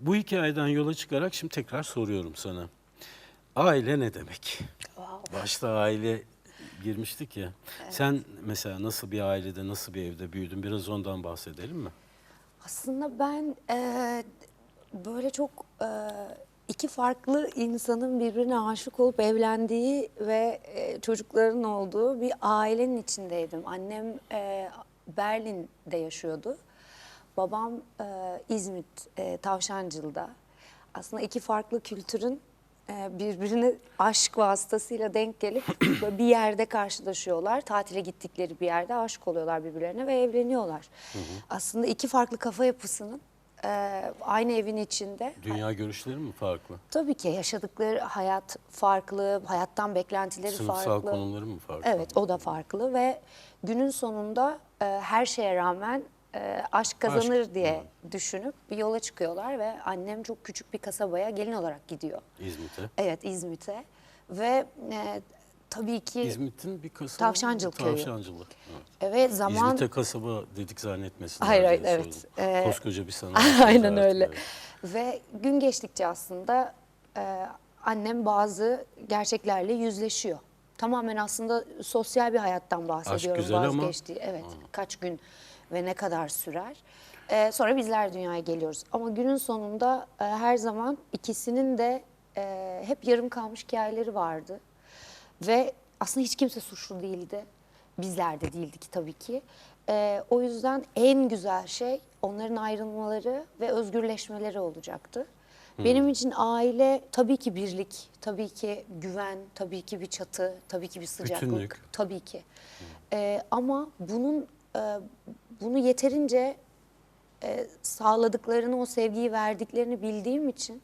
bu hikayeden yola çıkarak şimdi tekrar soruyorum sana. Aile ne demek? Başta aile girmiştik ya. Sen mesela nasıl bir ailede, nasıl bir evde büyüdün? Biraz ondan bahsedelim mi? Aslında ben eee, böyle çok eee, iki farklı insanın birbirine aşık olup evlendiği ve eee, çocukların olduğu bir ailenin içindeydim. Annem eee, Berlin'de yaşıyordu. Babam eee, İzmit, eee, Tavşancılı'da. Aslında iki farklı kültürün eee, birbirine aşk vasıtasıyla denk gelip böyle bir yerde karşılaşıyorlar. Tatile gittikleri bir yerde aşık oluyorlar birbirlerine ve evleniyorlar. Aslında iki farklı kafa yapısının eee, aynı evin içinde. Dünya görüşleri mi farklı? Tabii ki yaşadıkları hayat farklı, hayattan beklentileri Sınıfsal farklı. konumları mı farklı? Evet, o da farklı ve günün sonunda e, her şeye rağmen e, aşk kazanır Aşk, diye düşünüp bir yola çıkıyorlar ve annem çok küçük bir kasabaya gelin olarak gidiyor. İzmit'e. Evet, İzmit'e ve e, tabii ki İzmit'in bir kasabı. Tavşancıl köyü. Tavşancılı. Evet. evet zaman İzmit'e kasaba dedik zannetmesinler Hayır, hayır, evet. Ee, Koskoca bir sanayi. Aynen öyle. evet. Ve gün geçtikçe aslında e, annem bazı gerçeklerle yüzleşiyor. Tamamen aslında sosyal bir hayattan bahsediyorum güzel ama- vazgeçtiği. Evet, kaç gün ve ne kadar sürer. E, sonra bizler dünyaya geliyoruz. Ama günün sonunda e, her zaman ikisinin de e, hep yarım kalmış hikayeleri vardı. Ve aslında hiç kimse suçlu değildi. Bizler de değildik tabii ki. Ee, o yüzden en güzel şey onların ayrılmaları ve özgürleşmeleri olacaktı. Benim için aile tabii ki birlik, tabii ki güven, tabii ki bir çatı, tabii ki bir sıcaklık, Bütünlük. tabii ki. Ee, ama bunun e, bunu yeterince e, sağladıklarını, o sevgiyi verdiklerini bildiğim için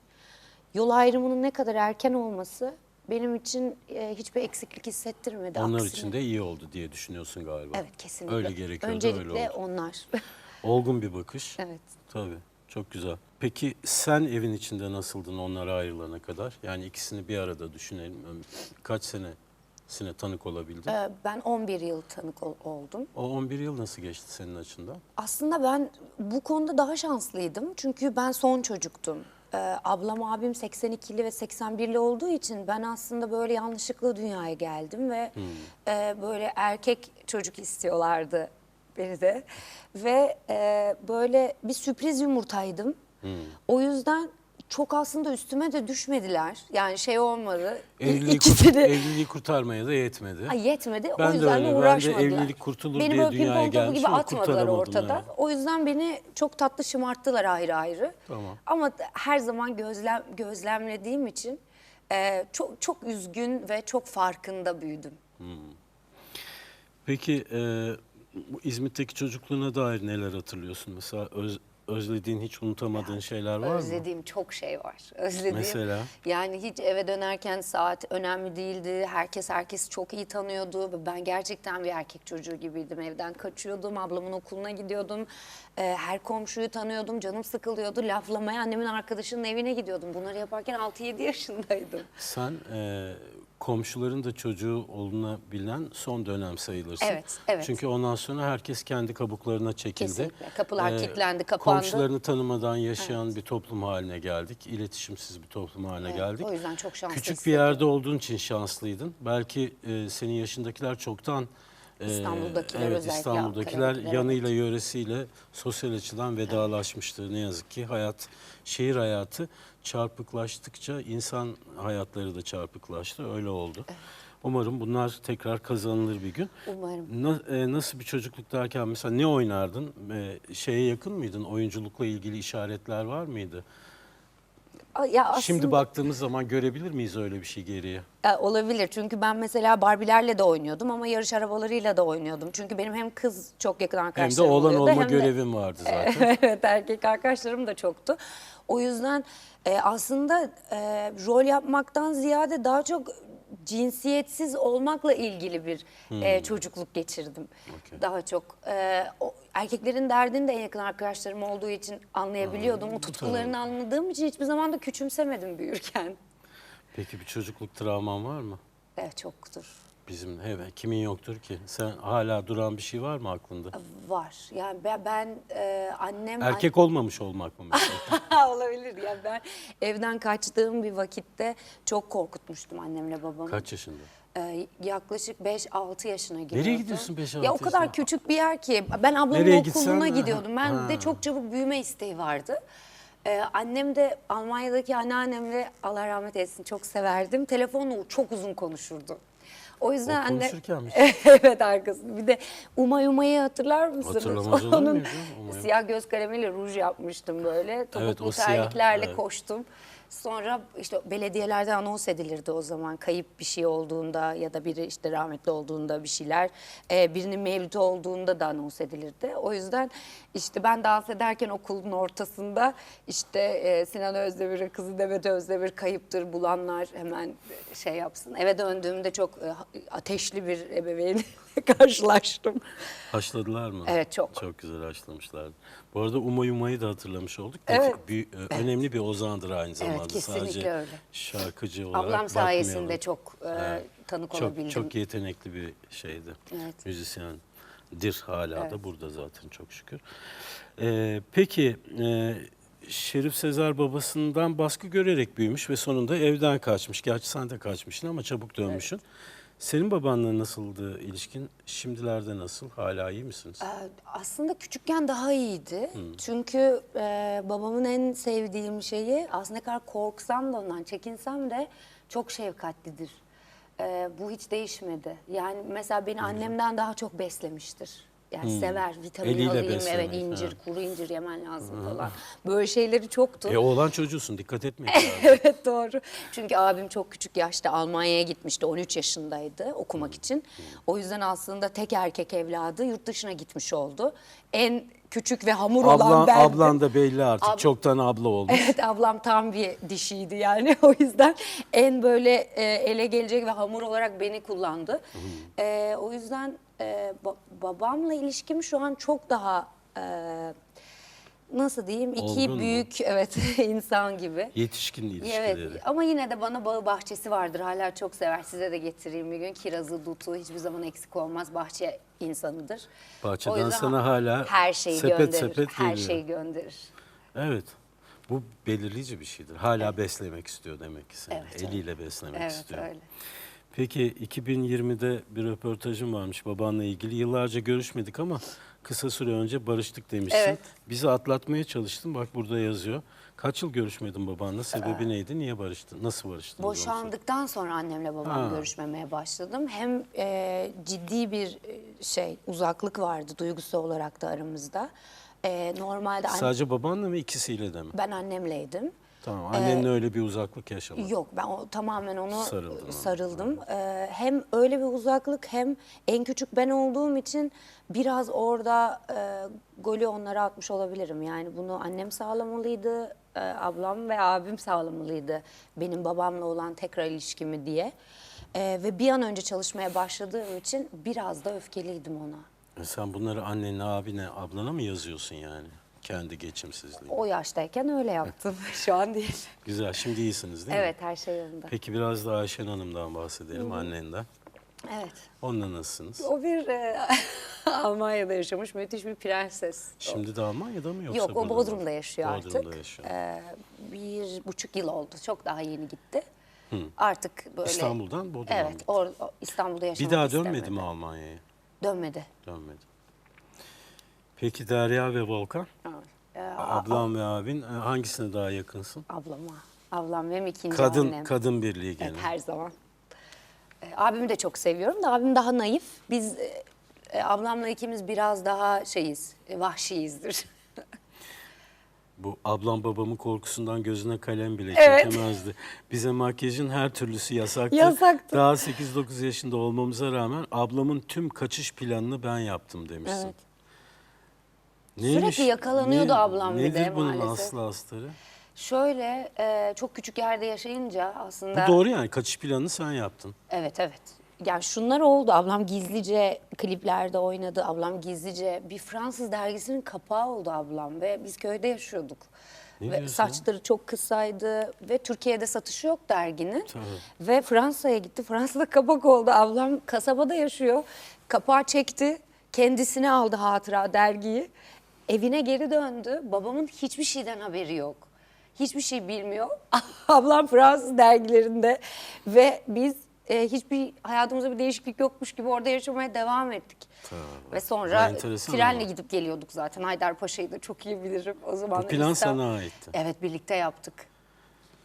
yol ayrımının ne kadar erken olması benim için e, hiçbir eksiklik hissettirmedi. Onlar aksine. için de iyi oldu diye düşünüyorsun galiba. Evet kesinlikle. Öyle gerekiyordu, Öncelikle öyle oldu. onlar. Olgun bir bakış. evet. Tabii, çok güzel. Peki sen evin içinde nasıldın onlara ayrılana kadar? Yani ikisini bir arada düşünelim. Kaç senesine tanık olabildin? Ee, ben 11 yıl tanık ol- oldum. O 11 yıl nasıl geçti senin açından? Aslında ben bu konuda daha şanslıydım. Çünkü ben son çocuktum. Ee, ablam abim 82'li ve 81'li olduğu için ben aslında böyle yanlışlıkla dünyaya geldim ve e, böyle erkek çocuk istiyorlardı beni de. Ve e, böyle bir sürpriz yumurtaydım. O yüzden çok aslında üstüme de düşmediler. Yani şey olmadı. Evliliği, İkisini- kurt- evliliği kurtarmaya da yetmedi. Ay yetmedi. Ben o de yüzden öyle, de ben de uğraşmadılar. evlilik kurtulur Beni diye dünyaya pimpon topu gelmiş gibi atmadılar ortada. evet. O yüzden beni çok tatlı şımarttılar ayrı ayrı. Tamam. Ama her zaman gözlem gözlemlediğim için e, çok çok üzgün ve çok farkında büyüdüm. Peki e, İzmit'teki çocukluğuna dair neler hatırlıyorsun? Mesela öz- özlediğin, hiç unutamadığın şeyler var mı? Özlediğim çok şey var. Özlediğim. Mesela? Yani hiç eve dönerken saat önemli değildi. Herkes herkesi çok iyi tanıyordu. Ben gerçekten bir erkek çocuğu gibiydim. Evden kaçıyordum, ablamın okuluna gidiyordum. Ee, her komşuyu tanıyordum. Canım sıkılıyordu. Laflamaya annemin arkadaşının evine gidiyordum. Bunları yaparken 6-7 yaşındaydım. Sen e, komşuların da çocuğu olunabilen son dönem sayılırsın. Evet, evet. Çünkü ondan sonra herkes kendi kabuklarına çekildi. Kesinlikle. Kapılar E, kilitlendi, kapandı. Komşularını tanımadan yaşayan bir toplum haline geldik. İletişimsiz bir toplum haline Evet, geldik. o yüzden çok şanslı Küçük bir yerde olduğun için şanslıydın. Belki e, senin yaşındakiler çoktan İstanbul'dakiler evet, özellikle, İstanbul'dakiler Ankara'dakiler, yanıyla yöresiyle sosyal açıdan vedalaşmıştır ne yazık ki. Hayat, şehir hayatı çarpıklaştıkça insan hayatları da çarpıklaştı. Öyle oldu. Umarım bunlar tekrar kazanılır bir gün. Umarım. Na- e, nasıl bir çocukluk derken mesela ne oynardın? E, şeye yakın mıydın? Oyunculukla ilgili işaretler var mıydı? Ya aslında, Şimdi baktığımız zaman görebilir miyiz öyle bir şey geriye? E, olabilir çünkü ben mesela Barbie'lerle de oynuyordum ama yarış arabalarıyla da oynuyordum. Çünkü benim hem kız çok yakın Hem de arkadaşlarım oğlan oluyordu, olma hem de- görevim vardı zaten. evet erkek arkadaşlarım da çoktu. O yüzden e, aslında e, rol yapmaktan ziyade daha çok cinsiyetsiz olmakla ilgili bir e, çocukluk geçirdim. Okey. Daha çok e, o, erkeklerin derdini de en yakın arkadaşlarım olduğu için anlayabiliyordum. o tutkularını anladığım için hiçbir zaman da küçümsemedim büyürken. Peki bir çocukluk travman var mı? Evet çoktur. Bizim evet kimin yoktur ki? Sen hala duran bir şey var mı aklında? Var. Yani ben, ben e, annem... Erkek olmamış olmak mı? Olabilir. Yani ben evden kaçtığım bir vakitte çok korkutmuştum annemle babamı. Kaç yaşında? Ee, yaklaşık 5-6 yaşına giriyordum. gidiyorsun 5-6 Ya o kadar yaşına? küçük bir yer ki. Ben ablamın Nereye okuluna gitsen- gidiyordum. Ben Ha. de çok çabuk büyüme isteği vardı. Ee, annem de Almanya'daki anneannemle Allah rahmet eylesin çok severdim. Telefonla çok uzun konuşurdu. O yüzden O anne... konuşurken mi? evet arkasında. Bir de Umay Umay'ı hatırlar mısınız? Hatırlamaz olur Onun muyum Umay siyah göz kalemiyle ruj yapmıştım böyle. Topuklu o siyah, terliklerle evet. koştum. Sonra işte belediyelerde anons edilirdi o zaman kayıp bir şey olduğunda ya da biri işte rahmetli olduğunda bir şeyler. Ee, birinin mevlütü olduğunda da anons edilirdi. O yüzden işte ben dans ederken okulun ortasında işte e, Sinan Özdemir'in kızı Demet Özdemir kayıptır bulanlar hemen şey yapsın. Eve döndüğümde çok e, ateşli bir ebeveynle karşılaştım. Haşladılar mı? Evet, çok. Çok güzel haşlamışlardı. Bu arada Umay Umay'ı da hatırlamış olduk. Evet. Bir, e, Önemli bir ozandır aynı zamanda. kesinlikle Sadece öyle. şarkıcı olarak Ablam sayesinde bakmayalım. çok e, tanık çok, olabildim. Çok yetenekli bir şeydi. Evet. Müzisyendir hala da Evet. burada zaten çok şükür. Ee, peki e, Şerif Sezer babasından baskı görerek büyümüş ve sonunda evden kaçmış. Gerçi sen de kaçmışsın ama çabuk dönmüşsün. Senin babanla nasıldı ilişkin? Şimdilerde nasıl? Hala iyi misiniz? Ee, Aslında küçükken daha iyiydi. Çünkü e, babamın en sevdiğim şeyi aslında ne kadar korksam da ondan çekinsem de çok şefkatlidir. Ee, bu hiç değişmedi. Yani mesela beni annemden daha çok beslemiştir. Yani sever, vitamin Eliyle alayım, evet incir, ha. kuru incir yemen lazım falan. Böyle şeyleri çoktu. E oğlan çocuğusun dikkat etmek lazım. Evet doğru. Çünkü abim çok küçük yaşta Almanya'ya gitmişti. 13 yaşındaydı okumak için. O yüzden aslında tek erkek evladı yurt dışına gitmiş oldu. En küçük ve hamur olan Ablan, bendim. ablan da belli artık. Ab- Çoktan abla oldu. Evet ablam tam bir dişiydi yani. O yüzden en böyle e, ele gelecek ve hamur olarak beni kullandı. E, o yüzden e, ba- babamla ilişkim şu an çok daha e, nasıl diyeyim iki Olgun mu? büyük evet insan gibi. Yetişkin ilişkileri. Evet ama yine de bana bağı bahçesi vardır. Hala çok sever. Size de getireyim bir gün. Kirazı, dutu hiçbir zaman eksik olmaz. Bahçe insanıdır. Bahçeden yüzden sana hala her şeyi sepet gönderir. sepet her geliyor. şeyi gönderir. Evet. Bu belirleyici bir şeydir. Hala beslemek istiyor demek ki seni. Evet, Eliyle beslemek Evet istiyor. öyle. Peki 2020'de bir röportajım varmış babanla ilgili. Yıllarca görüşmedik ama kısa süre önce barıştık demişsin. Evet. Bizi atlatmaya çalıştın. Bak burada yazıyor. Kaç yıl görüşmedin babanla? Sebebi neydi? Niye barıştın? Nasıl barıştın? Boşandıktan sonra annemle babam Ha. görüşmemeye başladım. Hem e, ciddi bir e, şey uzaklık vardı duygusal olarak da aramızda. E, normalde Sadece babanla mı ikisiyle de mi? ben annemleydim. Tamam. Annenle öyle bir uzaklık yaşamadın. Yok ben o, tamamen onu Sarıldın ona. sarıldım. Ee, hem öyle bir uzaklık hem en küçük ben olduğum için biraz orada e, golü onlara atmış olabilirim. Yani bunu annem sağlamalıydı, e, ablam ve abim sağlamalıydı benim babamla olan tekrar ilişkimi diye. E, ve bir an önce çalışmaya başladığım için biraz da öfkeliydim ona. E Sen bunları annenle, abine, ablana mı yazıyorsun yani? Kendi geçimsizliği. O yaştayken öyle yaptım. Şu an değil. Güzel. Şimdi iyisiniz değil mi? Evet her şey yolunda. Peki biraz da Ayşen Hanım'dan bahsedelim, annenden. Evet. Onunla nasılsınız? O bir e, Almanya'da yaşamış müthiş bir prenses. Şimdi de Almanya'da mı yoksa Yok o burada mı? Bodrum'da yaşıyor Bodrum'da artık. yaşıyor. Ee, bir buçuk yıl oldu. Çok daha yeni gitti. Artık böyle... İstanbul'dan Bodrum'a mı Evet gitti? or, o- İstanbul'da yaşamak Bir daha istemedi. dönmedi mi Almanya'ya? Dönmedi. Dönmedi. Peki Derya ve Volkan? Ee, Ablam ve abin e, hangisine daha yakınsın? ablama. Ablam benim ikinci Kadın annem. kadın birliği gene. Evet, her zaman. Ee, abimi de çok seviyorum da abim daha naif. Biz e, e, ablamla ikimiz biraz daha şeyiz, e, vahşiyizdir. Bu ablam babamın korkusundan gözüne kalem bile çekemezdi. Bize makyajın her türlüsü yasaktı. Yasaktı. Daha 8-9 yaşında olmamıza rağmen ablamın tüm kaçış planını ben yaptım demişsin. Evet. Neymiş? Sürekli yakalanıyordu ablam bir nedir de bunun maalesef. aslı astarı? Şöyle e, çok küçük yerde yaşayınca aslında... Bu doğru yani kaçış planını sen yaptın. Evet evet. Yani şunlar oldu. Ablam gizlice kliplerde oynadı. Ablam gizlice bir Fransız dergisinin kapağı oldu ablam ve biz köyde yaşıyorduk. Ne ve saçları çok kısaydı ve Türkiye'de satışı yok derginin. Tabii. Ve Fransa'ya gitti. Fransa'da kapak oldu. Ablam kasabada yaşıyor. Kapağı çekti. Kendisine aldı hatıra dergiyi. Evine geri döndü. Babamın hiçbir şeyden haberi yok. Hiçbir şey bilmiyor. Ablam Fransız dergilerinde ve biz e, hiçbir hayatımızda bir değişiklik yokmuş gibi orada yaşamaya devam ettik. Tabii. Ve sonra trenle gidip geliyorduk zaten. Haydarpaşa'yı da çok iyi bilirim. O zaman Bu plan sana aitti. Evet birlikte yaptık.